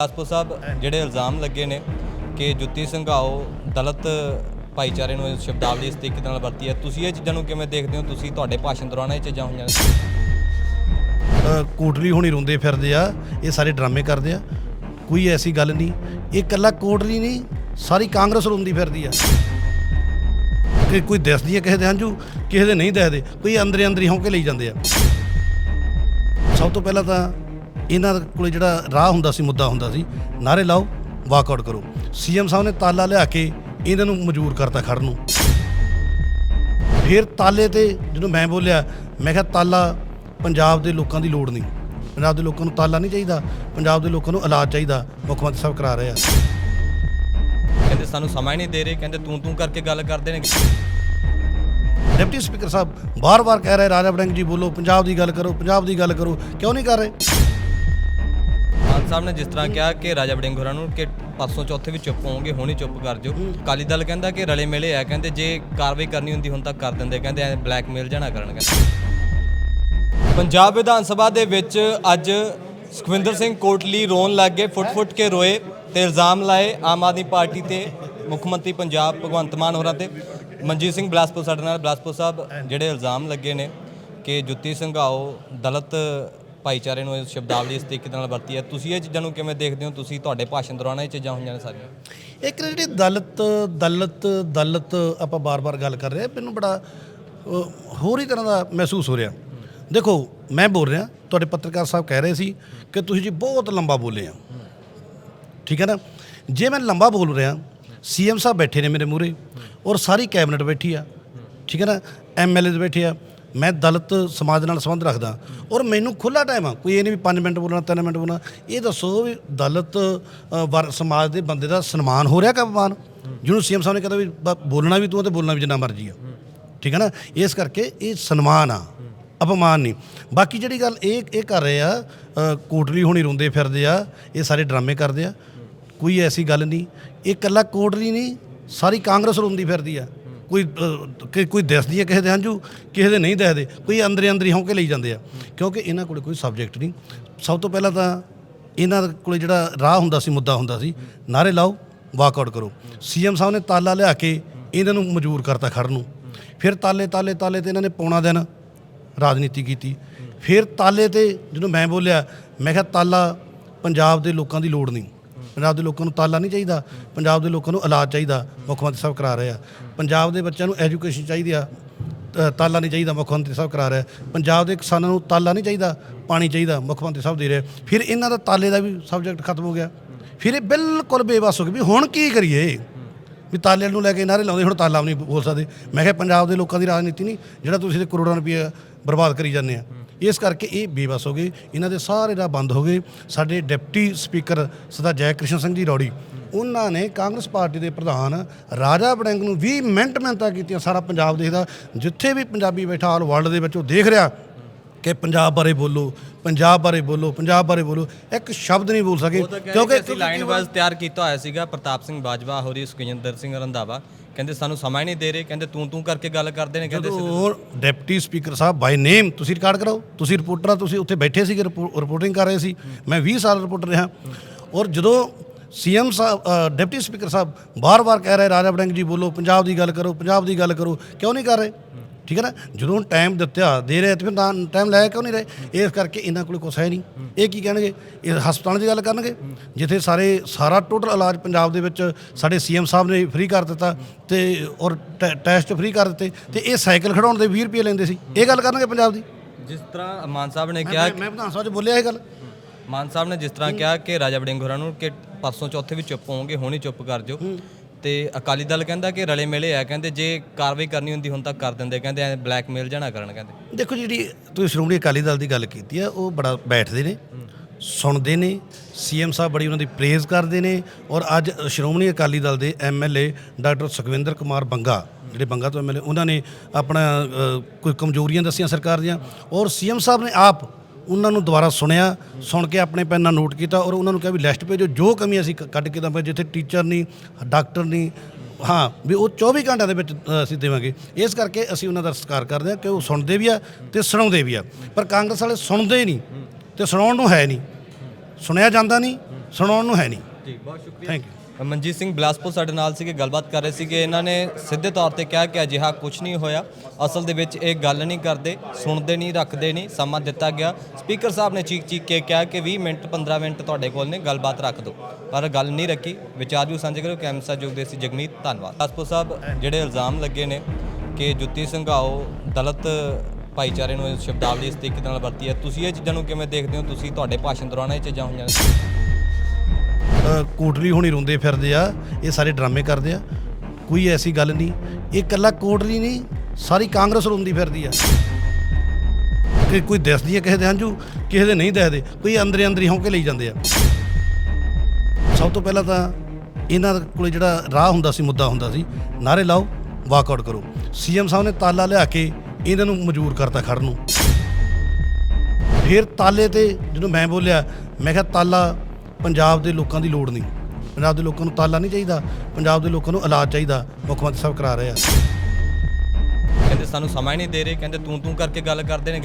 ਗੁਰਦਾਸਪੁਰ ਸਾਹਿਬ ਜਿਹੜੇ ਇਲਜ਼ਾਮ ਲੱਗੇ ਨੇ ਕਿ ਜੁੱਤੀ ਸੰਘਾਓ ਦਲਤ ਭਾਈਚਾਰੇ ਨੂੰ ਸ਼ਬਦਾਵਲੀ ਇਸ ਤਰੀਕੇ ਨਾਲ ਵਰਤੀ ਹੈ, ਤੁਸੀਂ ਇਹ ਚੀਜ਼ਾਂ ਨੂੰ ਕਿਵੇਂ ਦੇਖਦੇ ਹੋ? ਤੁਸੀਂ ਤੁਹਾਡੇ ਭਾਸ਼ਣ ਦੌਰਾਨ ਇਹ ਚੀਜ਼ਾਂ ਹੋਈਆਂ ਨੇ? ਕੋਟਲੀ ਹੁਣੀ ਰੋਂਦੇ ਫਿਰਦੇ ਆ, ਇਹ ਸਾਰੇ ਡਰਾਮੇ ਕਰਦੇ ਆ। ਕੋਈ ਐਸੀ ਗੱਲ ਨਹੀਂ, ਇਹ ਕੱਲਾ ਕੋਟਲੀ ਨਹੀਂ, ਸਾਰੀ ਕਾਂਗਰਸ ਰੋਂਦੀ ਫਿਰਦੀ ਆ। ਕਿ ਕੋਈ ਦੱਸਦੀ ਹੈ ਕਿਸੇ ਦੇ ਹੰਝੂ, ਕਿਸੇ ਦੇ ਨਹੀਂ ਦੱਸਦੇ, ਕੋਈ ਅੰਦਰੇ ਅੰਦਰੀ ਹੌਂ ਕੇ ਲਈ ਜਾਂਦੇ ਆ। ਸਭ ਤੋਂ ਪਹਿਲਾਂ ਤਾਂ ਇਹਨਾਂ ਕੋਲੇ ਜਿਹੜਾ ਰਾਹ ਹੁੰਦਾ ਸੀ ਮੁੱਦਾ ਹੁੰਦਾ ਸੀ ਨਾਰੇ ਲਾਓ ਵਾਕਆਊਟ ਕਰੋ। ਸੀਐਮ ਸਾਹਿਬ ਨੇ ਤਾਲਾ ਲਿਆ ਕੇ ਇਹਨਾਂ ਨੂੰ ਮਜਬੂਰ ਕਰਤਾ ਖੜਨ ਨੂੰ। ਫਿਰ ਤਾਲੇ ਤੇ ਜਦੋਂ ਮੈਂ ਬੋਲਿਆ ਮੈਂ ਕਿਹਾ ਤਾਲਾ ਪੰਜਾਬ ਦੇ ਲੋਕਾਂ ਦੀ ਲੋੜ ਨਹੀਂ। ਪੰਜਾਬ ਦੇ ਲੋਕਾਂ ਨੂੰ ਤਾਲਾ ਨਹੀਂ ਚਾਹੀਦਾ ਪੰਜਾਬ ਦੇ ਲੋਕਾਂ ਨੂੰ ਇਲਾਜ ਚਾਹੀਦਾ ਮੁੱਖ ਮੰਤਰੀ ਸਾਹਿਬ ਕਰਾ ਰਹੇ ਆ। ਕਹਿੰਦੇ ਸਾਨੂੰ ਸਮਾਂ ਹੀ ਨਹੀਂ ਦੇ ਰਹੇ ਕਹਿੰਦੇ ਤੂੰ ਤੂੰ ਕਰਕੇ ਗੱਲ ਕਰਦੇ ਨੇ। ਡਿਪਟੀ ਸਪੀਕਰ ਸਾਹਿਬ ਬਾਰ-ਬਾਰ ਕਹਿ ਰਹੇ ਰਾਜਾ ਵੜਿੰਗ ਜੀ ਬੋਲੋ ਪੰਜਾਬ ਦੀ ਗੱਲ ਕਰੋ ਪੰਜਾਬ ਦੀ ਗੱਲ ਕਰੋ ਕਿਉਂ ਨਹੀਂ ਕਰ ਰਹੇ? ਮਾਨ ਸਾਹਿਬ ਨੇ ਜਿਸ ਤਰ੍ਹਾਂ ਕਿਹਾ ਕਿ ਰਾਜਾ ਵੜਿੰਗ ਹੋਰਾਂ ਨੂੰ ਕਿ ਪਰਸੋਂ ਚੌਥੇ ਵੀ ਚੁੱਪ ਹੋਵੋਗੇ ਹੁਣੇ ਚੁੱਪ ਕਰ ਜਾਓ। ਅਕਾਲੀ ਦਲ ਕਹਿੰਦਾ ਕਿ ਰਲੇ ਮਿਲੇ ਆ ਕਹਿੰਦੇ ਜੇ ਕਾਰਵਾਈ ਕਰਨੀ ਹੁੰਦੀ ਹੁਣ ਤੱਕ ਕਰ ਦਿੰਦੇ ਕਹਿੰਦੇ ਐ ਬਲੈਕਮੇਲ ਜਾਣਾ ਕਰਨ ਕਹਿੰਦੇ। ਪੰਜਾਬ ਵਿਧਾਨ ਸਭਾ ਦੇ ਵਿੱਚ ਅੱਜ ਸੁਖਵਿੰਦਰ ਸਿੰਘ ਕੋਟਲੀ ਰੋਣ ਲੱਗ ਗਏ ਫੁੱਟ-ਫੁੱਟ ਕੇ ਰੋਏ ਤੇ ਇਲਜ਼ਾਮ ਲਾਏ ਆਮ ਆਦਮੀ ਪਾਰਟੀ ਤੇ ਮੁੱਖ ਮੰਤਰੀ ਪੰਜਾਬ ਭਗਵੰਤ ਮਾਨ ਹੋਰਾਂ ਤੇ। ਮਨਜੀਤ ਸਿੰਘ ਬਲਾਸਪੁਰ ਸਾਡੇ ਨਾਲ ਬਲਾਸਪੁਰ ਸਾਹਿਬ ਜਿਹੜੇ ਇਲਜ਼ਾਮ ਲੱਗੇ ਨੇ ਕਿ ਜੁੱਤੀ ਸੰਘਾਓ ਦਲਿਤ ਭਾਈਚਾਰੇ ਨੂੰ ਇਸ ਸ਼ਬਦਾਵਲੀ ਇਸ ਤਰੀਕੇ ਨਾਲ ਵਰਤੀ ਹੈ। ਤੁਸੀਂ ਇਹ ਚੀਜ਼ਾਂ ਨੂੰ ਕਿਵੇਂ ਦੇਖਦੇ ਹੋ? ਤੁਸੀਂ ਤੁਹਾਡੇ ਭਾਸ਼ਣ ਦੌਰਾਨ ਇਹ ਚੀਜ਼ਾਂ ਹੋਈਆਂ ਨੇ ਸਾਰੀਆਂ? ਇੱਕ ਜਿਹੜੀ ਦਲਿਤ ਦਲਿਤ ਦਲਿਤ ਆਪਾਂ ਬਾਰ-ਬਾਰ ਗੱਲ ਕਰ ਰਹੇ ਮੈਨੂੰ ਬੜਾ ਹੋਰ ਹੀ ਤਰ੍ਹਾਂ ਦਾ ਮਹਿਸੂਸ ਹੋ ਰਿਹਾ। ਦੇਖੋ, ਮੈਂ ਬੋਲ ਰਿਹਾ, ਤੁਹਾਡੇ ਪੱਤਰਕਾਰ ਸਾਹਿਬ ਕਹਿ ਰਹੇ ਸੀ ਕਿ ਤੁਸੀਂ ਜੀ ਬਹੁਤ ਲੰਬਾ ਬੋਲੇ ਆ। ਠੀਕ ਹੈ ਨਾ? ਜੇ ਮੈਂ ਲੰਬਾ ਬੋਲ ਰਿਹਾ ਸੀਐਮ ਸਾਹਿਬ ਬੈਠੇ ਨੇ ਮੇਰੇ ਮੂਹਰੇ ਔਰ ਸਾਰੀ ਕੈਬਨਿਟ ਬੈਠੀ ਆ। ਠੀਕ ਹੈ ਨਾ? ਐਮਐਲਏ ਬੈਠੇ ਆ ਮੈਂ ਦਲਿਤ ਸਮਾਜ ਨਾਲ ਸੰਬੰਧ ਰੱਖਦਾ। ਔਰ ਮੈਨੂੰ ਖੁੱਲਾ ਟਾਈਮ ਆ। ਕੋਈ ਇਹ ਨਹੀਂ ਵੀ 5 ਮਿੰਟ ਬੋਲਣਾ 3 ਮਿੰਟ ਬੋਲਣਾ। ਇਹ ਦੱਸੋ ਵੀ ਦਲਿਤ ਵਰ- ਸਮਾਜ ਦੇ ਬੰਦੇ ਦਾ ਸਨਮਾਨ ਹੋ ਰਿਹਾ ਕਿ ਅਪਮਾਨ ਜਿਹਨੂੰ ਸੀਐਮ ਸਾਹਿਬ ਨੇ ਕਹਿੰਦਾ ਵੀ ਬੋਲਣਾ ਵੀ ਤੂੰ ਆ ਤੇ ਬੋਲਣਾ ਵੀ ਜਿੰਨਾ ਮਰਜ਼ੀ ਆ। ਠੀਕ ਹੈ ਨਾ? ਇਸ ਕਰਕੇ ਇਹ ਸਨਮਾਨ ਆ। ਅਪਮਾਨ ਨਹੀਂ। ਬਾਕੀ ਜਿਹੜੀ ਗੱਲ ਇਹ ਇਹ ਕਰ ਰਹੇ ਆ ਕੋਟਲੀ ਹੋਣੀ ਰੋਂਦੇ ਫਿਰਦੇ ਆ, ਇਹ ਸਾਰੇ ਡਰਾਮੇ ਕਰਦੇ ਆ। ਕੋਈ ਐਸੀ ਗੱਲ ਨਹੀਂ। ਇਹ ਕੱਲਾ ਕੋਟਲੀ ਨਹੀਂ, ਸਾਰੀ ਕਾਂਗਰਸ ਰੋਂਦੀ ਫਿਰਦੀ ਆ। ਕੋਈ ਕਿ ਕੋਈ ਦੱਸਦੀ ਹੈ ਕਿਸੇ ਦੇ ਹੰਝੂ ਕਿਸੇ ਦੇ ਨਹੀਂ ਦੱਸਦੇ, ਕੋਈ ਅੰਦਰੇ ਅੰਦਰ ਹੀ ਕੇ ਲਈ ਜਾਂਦੇ ਆ। ਕਿਉਂਕਿ ਇਹਨਾਂ ਕੋਲ ਕੋਈ ਸਬਜੈਕਟ ਨਹੀਂ। ਸਭ ਤੋਂ ਪਹਿਲਾਂ ਤਾਂ ਇਹਨਾਂ ਕੋਲ ਜਿਹੜਾ ਰਾਹ ਹੁੰਦਾ ਸੀ, ਮੁੱਦਾ ਹੁੰਦਾ ਸੀ ਨਾਰੇ ਲਾਓ ਵਾਕਆਊਟ ਕਰੋ। ਸੀਐਮ ਸਾਹਿਬ ਨੇ ਤਾਲਾ ਲਿਆ ਕੇ ਇਹਨਾਂ ਨੂੰ ਮਜਬੂਰ ਕਰਤਾ ਖੜਨ ਨੂੰ। ਫਿਰ ਤਾਲੇ ਤਾਲੇ ਤਾਲੇ ਤੇ ਇਹਨਾਂ ਨੇ ਪੌਣਾ ਦਿਨ ਰਾਜਨੀਤੀ ਕੀਤੀ। ਫਿਰ ਤਾਲੇ ਤੇ ਜਦੋਂ ਮੈਂ ਬੋਲਿਆ, ਮੈਂ ਕਿਹਾ ਤਾਲਾ ਪੰਜਾਬ ਦੇ ਲੋਕਾਂ ਦੀ ਲੋੜ ਨਹੀਂ। ਪੰਜਾਬ ਦੇ ਲੋਕਾਂ ਨੂੰ ਤਾਲਾ ਨਹੀਂ ਚਾਹੀਦਾ। ਪੰਜਾਬ ਦੇ ਲੋਕਾਂ ਨੂੰ ਇਲਾਜ ਚਾਹੀਦਾ। ਮੁੱਖ ਮੰਤਰੀ ਸਾਹਿਬ ਕਰਾ ਰਹੇ ਆ। ਪੰਜਾਬ ਦੇ ਬੱਚਿਆਂ ਨੂੰ ਐਜੂਕੇਸ਼ਨ ਚਾਹੀਦੀ ਆ ਤਾਲਾ ਨਹੀਂ ਚਾਹੀਦਾ, ਮੁੱਖ ਮੰਤਰੀ ਸਾਹਿਬ ਕਰਾ ਰਿਹਾ। ਪੰਜਾਬ ਦੇ ਕਿਸਾਨਾਂ ਨੂੰ ਤਾਲਾ ਨਹੀਂ ਚਾਹੀਦਾ, ਪਾਣੀ ਚਾਹੀਦਾ, ਮੁੱਖ ਮੰਤਰੀ ਸਾਹਿਬ ਦੇ ਰਿਹਾ। ਫਿਰ ਇਹਨਾਂ ਦਾ ਤਾਲੇ ਦਾ ਵੀ ਸਬਜੈਕਟ ਖਤਮ ਹੋ ਗਿਆ। ਫਿਰ ਇਹ ਬਿਲਕੁਲ ਬੇਵਸ ਹੋ ਗਏ ਵੀ ਹੁਣ ਕੀ ਕਰੀਏ? ਵੀ ਤਾਲੇ ਨੂੰ ਲੈ ਕੇ ਨਾਰੇ ਲਾਉਂਦੇ, ਹੁਣ ਤਾਲਾ ਵੀ ਨਹੀਂ ਬੋਲ ਸਕਦੇ। ਮੈਂ ਕਿਹਾ ਪੰਜਾਬ ਦੇ ਲੋਕਾਂ ਦੀ ਰਾਜਨੀਤੀ ਨਹੀਂ, ਜਿਹੜਾ ਤੁਸੀਂ ਤੇ ਕਰੋੜਾਂ ਰੁਪਏ ਬਰਬਾਦ ਕਰੀ ਜਾਂਦੇ ਆ। ਇਸ ਕਰਕੇ ਇਹ ਬੇਵਸ ਹੋ ਗਏ। ਇਹਨਾਂ ਦੇ ਸਾਰੇ ਰਾਹ ਬੰਦ ਹੋ ਗਏ। ਸਾਡੇ ਡਿਪਟੀ ਸਪੀਕਰ ਸਦਾ ਜੈ ਕ੍ਰਿਸ਼ਨ ਸਿੰਘ ਜੀ, ਰੌੜੀ ਉਹਨਾਂ ਨੇ ਕਾਂਗਰਸ ਪਾਰਟੀ ਦੇ ਪ੍ਰਧਾਨ ਰਾਜਾ ਵੜਿੰਗ ਨੂੰ 20 ਮਿੰਟ ਮਿਹਨਤਾਂ ਕੀਤੀਆਂ। ਸਾਰਾ ਪੰਜਾਬ ਦੇਖਦਾ ਜਿੱਥੇ ਵੀ ਪੰਜਾਬੀ ਬੈਠਾ ਆਲ ਵਰਲਡ ਦੇ ਵਿੱਚ ਉਹ ਦੇਖ ਰਿਹਾ ਕਿ ਪੰਜਾਬ ਬਾਰੇ ਬੋਲੋ ਪੰਜਾਬ ਬਾਰੇ ਬੋਲੋ ਪੰਜਾਬ ਬਾਰੇ ਬੋਲੋ ਇੱਕ ਸ਼ਬਦ ਨਹੀਂ ਬੋਲ ਸਕੇ। ਕਿਉਂਕਿ ਅਸੀਂ ਲਾਈਨ ਵਾਈਜ਼ ਤਿਆਰ ਕੀਤਾ ਹੋਇਆ ਸੀਗਾ ਪ੍ਰਤਾਪ ਸਿੰਘ ਬਾਜਵਾ ਹੋਰੀ ਸੁਖਜਿੰਦਰ ਸਿੰਘ ਰੰਧਾਵਾ। ਕਹਿੰਦੇ ਸਾਨੂੰ ਸਮਾਂ ਹੀ ਨਹੀਂ ਦੇ ਰਹੇ ਕਹਿੰਦੇ ਤੂੰ ਤੂੰ ਕਰਕੇ ਗੱਲ ਕਰਦੇ ਨੇ ਕਹਿੰਦੇ ਉਹ ਡਿਪਟੀ ਸਪੀਕਰ ਸਾਹਿਬ ਬਾਈ ਨੇਮ ਤੁਸੀਂ ਰਿਕਾਰਡ ਕਰਾਓ। ਤੁਸੀਂ ਰਿਪੋਰਟਰ ਆ ਤੁਸੀਂ ਉੱਥੇ ਬੈਠੇ ਸੀਗੇ ਰਿਪੋਰਟਿੰਗ ਕਰ ਰਹੇ ਸੀ। ਮੈਂ 20 ਸਾਲ ਰਿਪੋਰਟਰ ਰਿਹਾ। ਔਰ ਜਦੋਂ ਸੀਐਮ ਸਾਹਿਬ ਡਿਪਟੀ ਸਪੀਕਰ ਸਾਹਿਬ ਬਾਰ-ਬਾਰ ਕਹਿ ਰਹੇ ਰਾਜਾ ਵੜਿੰਗ ਜੀ ਬੋਲੋ ਪੰਜਾਬ ਦੀ ਗੱਲ ਕਰੋ ਪੰਜਾਬ ਦੀ ਗੱਲ ਕਰੋ। ਕਿਉਂ ਨਹੀਂ ਕਰ ਰਹੇ? ਠੀਕ ਹੈ ਨਾ? ਜਦੋਂ ਟਾਈਮ ਦਿੱਤਾ ਦੇ ਰਹੇ ਤੇ ਫਿਰ ਤਾਂ ਟਾਈਮ ਲਾਇਆ ਕਿਉਂ ਨਹੀਂ ਰਹੇ? ਇਸ ਕਰਕੇ ਇਹਨਾਂ ਕੋਲ ਕੁਛ ਹੈ ਨਹੀਂ। ਇਹ ਕੀ ਕਹਿਣਗੇ? ਇਹ ਹਸਪਤਾਲਾਂ ਦੀ ਗੱਲ ਕਰਨਗੇ? ਜਿੱਥੇ ਸਾਰੇ ਸਾਰਾ ਟੋਟਲ ਇਲਾਜ ਪੰਜਾਬ ਦੇ ਵਿੱਚ ਸਾਡੇ ਸੀਐਮ ਸਾਹਿਬ ਨੇ ਫ੍ਰੀ ਕਰ ਦਿੱਤਾ ਤੇ ਔਰ ਟੈਸਟ ਫ੍ਰੀ ਕਰ ਦਿੱਤੇ ਤੇ ਇਹ ਸਾਈਕਲ ਖੜਾਉਣ ਦੇ 20 ਰੁਪਏ ਲੈਂਦੇ ਸੀ। ਇਹ ਗੱਲ ਕਰਨਗੇ ਪੰਜਾਬ ਦੀ? ਜਿਸ ਤਰ੍ਹਾਂ ਮਾਨ ਸਾਹਿਬ ਨੇ ਕਿਹਾ ਮੈਂ ਵਿਧਾਨ ਸਭਾ 'ਚ ਬੋਲਿਆ ਇਹ ਗੱਲ। ਮਾਨ ਸਾਹਿਬ ਨੇ ਜਿਸ ਤਰ੍ਹਾਂ ਕਿਹਾ ਕਿ ਰਾਜਾ ਵੜਿੰਗ ਹੋਰਾਂ ਨੂੰ ਕਿ ਪਰਸੋਂ ਚੌਥੇ ਵੀ ਚੁੱਪ ਹੋਵੋਗੇ ਹੁਣੇ ਚੁੱਪ ਕਰ ਜਾਓ। ਤੇ ਅਕਾਲੀ ਦਲ ਕਹਿੰਦਾ ਕਿ ਰਲੇ ਮਿਲੇ ਆ ਕਹਿੰਦੇ ਜੇ ਕਾਰਵਾਈ ਕਰਨੀ ਹੁੰਦੀ ਹੁਣ ਤੱਕ ਕਰ ਦਿੰਦੇ ਕਹਿੰਦੇ ਐ ਬਲੈਕਮੇਲ ਜਾਣਾ ਕਰਨ ਕਹਿੰਦੇ। ਦੇਖੋ ਜਿਹੜੀ ਤੁਸੀਂ ਸ਼੍ਰੋਮਣੀ ਅਕਾਲੀ ਦਲ ਦੀ ਗੱਲ ਕੀਤੀ ਆ ਉਹ ਬੜਾ ਬੈਠਦੇ ਨੇ ਸੁਣਦੇ ਨੇ ਸੀਐਮ ਸਾਹਿਬ ਬੜੀ ਉਹਨਾਂ ਦੀ ਪ੍ਰੇਜ਼ ਕਰਦੇ ਨੇ ਔਰ ਅੱਜ ਸ਼੍ਰੋਮਣੀ ਅਕਾਲੀ ਦਲ ਦੇ ਐਮਐਲਏ ਡਾਕਟਰ ਸੁਖਵਿੰਦਰ ਕੁਮਾਰ ਬੰਗਾ ਜਿਹੜੇ ਬੰਗਾ ਤੋਂ ਐਮਐਲਏ ਉਹਨਾਂ ਨੇ ਆਪਣਾ ਕੋਈ ਕਮਜ਼ੋਰੀਆਂ ਦੱਸੀਆਂ ਸਰਕਾਰ ਦੀਆਂ ਔਰ ਸੀਐਮ ਸਾਹਿਬ ਨੇ ਆਪ ਉਹਨਾਂ ਨੂੰ ਦੁਬਾਰਾ ਸੁਣਿਆ ਸੁਣ ਕੇ ਆਪਣੇ ਪੈਨ ਨਾਲ ਨੋਟ ਕੀਤਾ ਔਰ ਉਹਨਾਂ ਨੂੰ ਕਿਹਾ ਵੀ ਲਿਸਟ ਭੇਜੋ ਜੋ ਕਮੀ ਅਸੀਂ ਕ- ਕੱਢ ਕੇ ਦਵਾਂਗੇ ਜਿੱਥੇ ਟੀਚਰ ਨਹੀਂ ਡਾਕਟਰ ਨਹੀਂ ਹਾਂ ਵੀ ਉਹ 24 ਘੰਟਿਆਂ ਦੇ ਵਿੱਚ ਅ, ਅਸੀਂ ਦੇਵਾਂਗੇ। ਇਸ ਕਰਕੇ ਅਸੀਂ ਉਹਨਾਂ ਦਾ ਸਤਿਕਾਰ ਕਰਦੇ ਹਾਂ ਕਿ ਉਹ ਸੁਣਦੇ ਵੀ ਆ ਤੇ ਸੁਣਾਉਂਦੇ ਵੀ ਆ। ਪਰ ਕਾਂਗਰਸ ਵਾਲੇ ਸੁਣਦੇ ਨਹੀਂ ਤੇ ਸੁਣਾਉਣ ਨੂੰ ਹੈ ਨਹੀਂ। ਸੁਣਿਆ ਜਾਂਦਾ ਨਹੀਂ ਸੁਣਾਉਣ ਨੂੰ ਹੈ ਨਹੀਂ। ਜੀ ਬਹੁਤ ਸ਼ੁਕਰੀਆ। ਥੈਂਕ ਯੂ ਮਨਜੀਤ ਸਿੰਘ ਬਿਲਾਸਪੁਰ ਸਾਡੇ ਨਾਲ ਸੀਗੇ, ਗੱਲਬਾਤ ਕਰ ਰਹੇ ਸੀਗੇ। ਇਹਨਾਂ ਨੇ ਸਿੱਧੇ ਤੌਰ ਤੇ ਕਿਹਾ ਕਿ ਅਜਿਹਾ ਕੁਝ ਨਹੀਂ ਹੋਇਆ। ਅਸਲ ਦੇ ਵਿੱਚ ਇਹ ਗੱਲ ਨਹੀਂ ਕਰਦੇ, ਸੁਣਦੇ ਨਹੀਂ, ਰੱਖਦੇ ਨਹੀਂ, ਸਮਾਂ ਦਿੱਤਾ ਗਿਆ। ਸਪੀਕਰ ਸਾਹਿਬ ਨੇ ਚੀਕ ਚੀਕ ਕੇ ਕਿਹਾ ਕਿ 20 ਮਿੰਟ 15 ਮਿੰਟ ਤੁਹਾਡੇ ਕੋਲ ਨੇ, ਗੱਲਬਾਤ ਰੱਖ ਦਿਓ। ਪਰ ਗੱਲ ਨਹੀਂ ਰੱਖੀ। ਵਿਚਾਰ ਵੀ ਸਾਂਝੇ ਕਰੋ। ਕੈਮਸਾ ਜੁਗਦੇ ਸੀ ਜਗਮੀਤ, ਧੰਨਵਾਦ। ਬਿਲਾਸਪੁਰ ਸਾਹਿਬ ਜਿਹੜੇ ਇਲਜ਼ਾਮ ਲੱਗੇ ਨੇ ਕਿ ਜੁੱਤੀ ਸੰਘਾਓ ਦਲਤ ਭਾਈਚਾਰੇ ਨੂੰ ਇਹ ਸ਼ਬਦਾਵਲੀ ਇਸ ਤਰੀਕੇ ਨਾਲ ਵਰਤੀ ਹੈ, ਤੁਸੀਂ ਇਹ ਚੀਜ਼ਾਂ ਨੂੰ ਕਿਵੇਂ ਦੇਖਦੇ ਹੋ? ਤੁਸੀਂ ਤੁਹਾਡੇ ਭਾਸ਼ਣ ਦੌਰਾਨ ਇਹ ਚੀਜ਼ਾਂ ਹੋਈਆਂ ਨੇ। ਕੋਟਲੀ ਹੋਣੀ ਰੋਂਦੇ ਫਿਰਦੇ ਆ, ਇਹ ਸਾਰੇ ਡਰਾਮੇ ਕਰਦੇ ਆ। ਕੋਈ ਐਸੀ ਗੱਲ ਨਹੀਂ, ਇਹ ਇਕੱਲਾ ਕੋਟਲੀ ਨਹੀਂ, ਸਾਰੀ ਕਾਂਗਰਸ ਰੋਂਦੀ ਫਿਰਦੀ ਆ। ਕਿ ਕੋਈ ਦੱਸਦੀ ਹੈ ਕਿਸੇ ਦੇ ਹੰਝੂ, ਕਿਸੇ ਦੇ ਨਹੀਂ ਦੱਸਦੇ, ਕੋਈ ਅੰਦਰੇ ਅੰਦਰੀ ਹੌਂਕੇ ਲਈ ਜਾਂਦੇ ਆ। ਸਭ ਤੋਂ ਪਹਿਲਾਂ ਤਾਂ ਇਹਨਾਂ ਕੋਲੇ ਜਿਹੜਾ ਰਾਹ ਹੁੰਦਾ ਸੀ, ਮੁੱਦਾ ਹੁੰਦਾ ਸੀ ਨਾਰੇ ਲਾਓ ਵਾਕਆਊਟ ਕਰੋ। ਸੀਐਮ ਸਾਹਿਬ ਨੇ ਤਾਲਾ ਲਿਆ ਕੇ ਇਹਨਾਂ ਨੂੰ ਮਜਬੂਰ ਕਰਤਾ ਖੜਨ ਨੂੰ। ਫਿਰ ਤਾਲੇ ਤੇ ਜਦੋਂ ਮੈਂ ਬੋਲਿਆ, ਮੈਂ ਕਿਹਾ ਤਾਲਾ ਪੰਜਾਬ ਦੇ ਲੋਕਾਂ ਦੀ ਲੋੜ ਨਹੀਂ। ਪੰਜਾਬ ਦੇ ਲੋਕਾਂ ਨੂੰ ਤਾਲਾ ਨਹੀਂ ਚਾਹੀਦਾ ਪੰਜਾਬ ਦੇ ਲੋਕਾਂ ਨੂੰ ਇਲਾਜ ਚਾਹੀਦਾ ਮੁੱਖ ਮੰਤਰੀ ਸਾਹਿਬ ਕਰਾ ਰਹੇ ਆ। ਕਹਿੰਦੇ ਸਾਨੂੰ ਸਮਾਂ ਹੀ ਨਹੀਂ ਦੇ ਰਹੇ ਕਹਿੰਦੇ ਤੂੰ ਤੂੰ ਕਰਕੇ ਗੱਲ ਕਰਦੇ ਨੇ।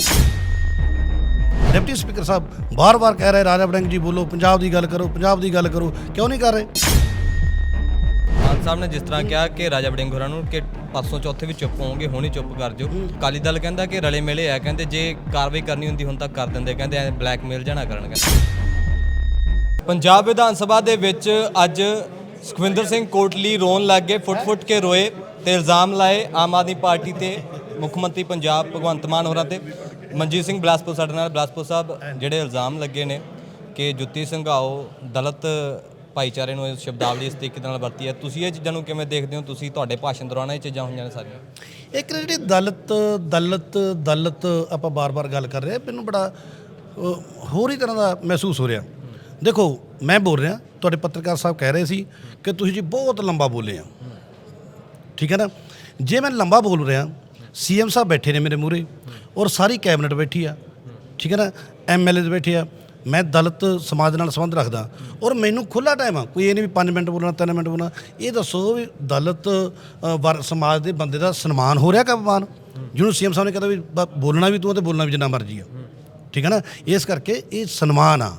ਡਿਪਟੀ ਸਪੀਕਰ ਸਾਹਿਬ ਬਾਰ-ਬਾਰ ਕਹਿ ਰਹੇ ਰਾਜਾ ਵੜਿੰਗ ਜੀ ਬੋਲੋ ਪੰਜਾਬ ਦੀ ਗੱਲ ਕਰੋ ਪੰਜਾਬ ਦੀ ਗੱਲ ਕਰੋ ਕਿਉਂ ਨਹੀਂ ਕਰ ਰਹੇ? ਸਾਹਿਬ ਨੇ ਜਿਸ ਤਰ੍ਹਾਂ ਕਿਹਾ ਕਿ ਰਾਜਾ ਵੜਿੰਗ ਹੋਰਾਂ ਨੂੰ ਕਿ ਪਰਸੋਂ ਚੌਥੇ ਵੀ ਚੁੱਪ ਹੋਣਗੇ ਹੁਣੇ ਚੁੱਪ ਕਰ ਜਾਓ। ਅਕਾਲੀ ਦਲ ਕਹਿੰਦਾ ਕਿ ਰਲੇ ਮਿਲੇ ਆ ਕਹਿੰਦੇ ਜੇ ਕਾਰਵਾਈ ਕਰਨੀ ਹੁੰਦੀ ਹੁਣ ਤੱਕ ਕਰ ਦਿੰਦੇ ਕਹਿੰਦੇ ਐ ਬਲੈਕਮੇਲ ਜਾਣਾ ਕਰਨਗੇ। ਪੰਜਾਬ ਵਿਧਾਨ ਸਭਾ ਦੇ ਵਿੱਚ ਅੱਜ ਸੁਖਵਿੰਦਰ ਸਿੰਘ ਕੋਟਲੀ ਰੋਣ ਲੱਗ ਗਏ ਫੁੱਟ-ਫੁੱਟ ਕੇ ਰੋਏ ਤੇ ਇਲਜ਼ਾਮ ਲਾਏ ਆਮ ਆਦਮੀ ਪਾਰਟੀ ਤੇ, ਮੁੱਖ ਮੰਤਰੀ ਪੰਜਾਬ ਭਗਵੰਤ ਮਾਨ ਹੋਰਾਂ ਤੇ। ਮਨਜੀਤ ਸਿੰਘ ਬਿਲਾਸਪੁਰ ਸਾਡੇ ਨਾਲ, ਬਿਲਾਸਪੁਰ ਸਾਹਿਬ, ਜਿਹੜੇ ਇਲਜ਼ਾਮ ਲੱਗੇ ਨੇ ਕਿ ਜੁੱਤੀ ਸੰਘਾਓ ਦਲਤ ਭਾਈਚਾਰੇ ਨੂੰ ਇਸ ਸ਼ਬਦਾਵਲੀ ਇਸ ਤਰੀਕੇ ਨਾਲ ਵਰਤੀ ਹੈ। ਤੁਸੀਂ ਇਹ ਚੀਜ਼ਾਂ ਨੂੰ ਕਿਵੇਂ ਦੇਖਦੇ ਹੋ? ਤੁਸੀਂ ਤੁਹਾਡੇ ਭਾਸ਼ਣ ਦੌਰਾਨ ਇਹ ਚੀਜ਼ਾਂ ਹੋਈਆਂ ਨੇ ਸਾਰੀਆਂ? ਇੱਕ ਜਿਹੜੀ ਦਲਤ ਦਲਤ ਦਲਤ ਆਪਾਂ ਬਾਰ-ਬਾਰ ਗੱਲ ਕਰ ਰਹੇ ਆ ਮੈਨੂੰ ਬੜਾ ਹੋਰ ਹੀ ਤਰ੍ਹਾਂ ਦਾ ਮਹਿਸੂਸ ਹੋ ਰਿਹਾ। ਦੇਖੋ, ਮੈਂ ਬੋਲ ਰਿਹਾ, ਤੁਹਾਡੇ ਪੱਤਰਕਾਰ ਸਾਹਿਬ ਕਹਿ ਰਹੇ ਸੀ ਕਿ ਤੁਸੀਂ ਜੀ ਬਹੁਤ ਲੰਬਾ ਬੋਲੇ ਆ। ਠੀਕ ਹੈ ਨਾ? ਜੇ ਮੈਂ ਲੰਬਾ ਬੋਲ ਰਿਹਾ ਸੀਐਮ ਸਾਹਿਬ ਬੈਠੇ ਨੇ ਮੇਰੇ ਮੂਹਰੇ ਔਰ ਸਾਰੀ ਕੈਬਨਿਟ ਬੈਠੀ ਆ। ਠੀਕ ਹੈ ਨਾ? ਐਮਐਲਏ ਬੈਠੇ ਆ। ਮੈਂ ਦਲਿਤ ਸਮਾਜ ਨਾਲ ਸੰਬੰਧ ਰੱਖਦਾ ਔਰ ਮੈਨੂੰ ਖੁੱਲਾ ਟਾਈਮ ਆ। ਕੋਈ ਇਹ ਨਹੀਂ ਵੀ 5 ਮਿੰਟ ਬੋਲਣਾ 3 ਮਿੰਟ ਬੋਲਣਾ। ਇਹ ਦੱਸੋ ਵੀ ਦਲਿਤ ਵਰ, ਸਮਾਜ ਦੇ ਬੰਦੇ ਦਾ ਸਨਮਾਨ ਹੋ ਰਿਹਾ ਕਿ ਅਪਮਾਨ ਜਿਹਨੂੰ ਸੀਐਮ ਸਾਹਿਬ ਨੇ ਕਹਿੰਦਾ ਵੀ ਬ- ਬੋਲਣਾ ਵੀ ਤੂੰ ਆ ਤੇ ਬੋਲਣਾ ਵੀ ਜਿੰਨਾ ਮਰਜ਼ੀ ਆ। ਠੀਕ ਹੈ ਨਾ? ਇਸ ਕਰਕੇ ਇਹ ਸਨਮਾਨ ਆ।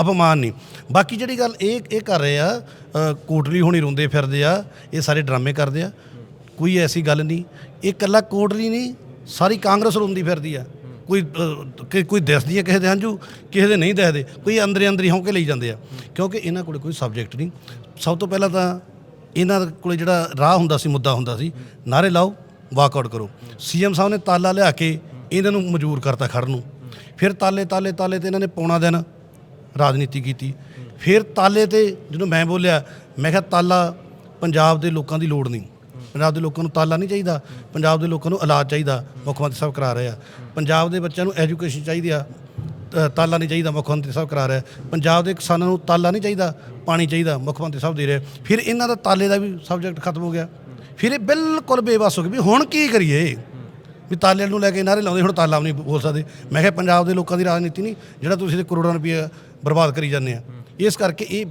ਅਪਮਾਨ ਨਹੀਂ। ਬਾਕੀ ਜਿਹੜੀ ਗੱਲ ਇਹ ਇਹ ਕਰ ਰਹੇ ਆ ਅ, ਕੋਟਲੀ ਹੋਣੀ ਰੋਂਦੇ ਫਿਰਦੇ ਆ ਇਹ ਸਾਰੇ ਡਰਾਮੇ ਕਰਦੇ ਆ ਕੋਈ ਐਸੀ ਗੱਲ ਨਹੀਂ। ਇਹ ਇਕੱਲਾ ਕੋਟਲੀ ਨਹੀਂ ਸਾਰੀ ਕਾਂਗਰਸ ਰੋਂਦੀ ਫਿਰਦੀ ਆ। ਕੋਈ ਅ, ਕਿ- ਕੋਈ ਦੱਸਦੀ ਹੈ ਕਿਸੇ ਦੇ ਹੰਝੂ ਕਿਸੇ ਦੇ ਨਹੀਂ ਦੱਸਦੇ ਕੋਈ ਅੰਦਰੇ ਅੰਦਰੀ ਹੌਂਕੇ ਲਈ ਜਾਂਦੇ ਆ। ਕਿਉਂਕਿ ਇਹਨਾਂ ਕੋਲ ਕੋਈ ਸਬਜੈਕਟ ਨਹੀਂ। ਸਭ ਤੋਂ ਪਹਿਲਾਂ ਤਾਂ ਇਹਨਾਂ ਕੋਲੇ ਜਿਹੜਾ ਰਾਹ ਹੁੰਦਾ ਸੀ ਮੁੱਦਾ ਹੁੰਦਾ ਸੀ ਨਾਰੇ ਲਾਓ ਵਾਕਆਊਟ ਕਰੋ। ਸੀਐਮ ਸਾਹਿਬ ਨੇ ਤਾਲਾ ਲਿਆ ਕੇ ਇਹਨਾਂ ਨੂੰ ਮਜਬੂਰ ਕਰਤਾ ਖੜਨ ਨੂੰ। ਫਿਰ ਤਾਲੇ ਤਾਲੇ ਤਾਲੇ ਤੇ ਇਹਨਾਂ ਨੇ ਪੌਣਾ ਦਿਨ ਰਾਜਨੀਤੀ ਕੀਤੀ। ਫਿਰ ਤਾਲੇ ਤੇ ਜਦੋਂ ਮੈਂ ਬੋਲਿਆ, ਮੈਂ ਕਿਹਾ ਤਾਲਾ ਪੰਜਾਬ ਦੇ ਲੋਕਾਂ ਦੀ ਲੋੜ ਨਹੀਂ। ਪੰਜਾਬ ਦੇ ਲੋਕਾਂ ਨੂੰ ਤਾਲਾ ਨਹੀਂ ਚਾਹੀਦਾ। ਪੰਜਾਬ ਦੇ ਲੋਕਾਂ ਨੂੰ ਇਲਾਜ ਚਾਹੀਦਾ। ਮੁੱਖ ਮੰਤਰੀ ਸਾਹਿਬ ਕਰਾ ਰਹੇ ਆ। ਪੰਜਾਬ ਦੇ ਬੱਚਿਆਂ ਨੂੰ ਐਜੂਕੇਸ਼ਨ ਚਾਹੀਦੀ ਆ। ਤਾਲਾ ਨਹੀਂ ਚਾਹੀਦਾ। ਮੁੱਖ ਮੰਤਰੀ ਸਾਹਿਬ ਕਰਾ ਰਿਹਾ ਪੰਜਾਬ ਦੇ ਕਿਸਾਨਾਂ ਨੂੰ ਤਾਲਾ ਨਹੀਂ ਚਾਹੀਦਾ। ਪਾਣੀ ਚਾਹੀਦਾ। ਮੁੱਖ ਮੰਤਰੀ ਸਾਹਿਬ ਦੇ ਰਹੇ ਫਿਰ ਇਹਨਾਂ ਦਾ ਤਾਲੇ ਦਾ ਵੀ ਸਬਜੈਕਟ ਖਤਮ ਹੋ ਗਿਆ। ਫਿਰ ਇਹ ਬਿਲਕੁਲ ਬੇਵਸ ਹੋ ਗਏ ਵੀ ਹੁਣ ਕੀ ਕਰੀਏ? ਵੀ ਤਾਲੇ ਨੂੰ ਲੈ ਕੇ ਨਾਰੇ ਲਾਉਂਦੇ, ਹੁਣ ਤਾਲਾ ਵੀ ਨਹੀਂ ਬੋਲ ਸਕਦੇ। ਮੈਂ ਕਿਹਾ ਪੰਜਾਬ ਦੇ ਲੋਕਾਂ ਦੀ ਰਾਜਨੀਤੀ ਨਹੀਂ। ਜਿਹੜਾ ਤੁਸੀਂ ਤੇ ਕਰੋੜਾਂ ਰੁਪਏ ਬਰਬਾਦ ਕਰੀ ਜਾਂਦੇ ਆ। ਇਸ ਕਰਕੇ ਇਹ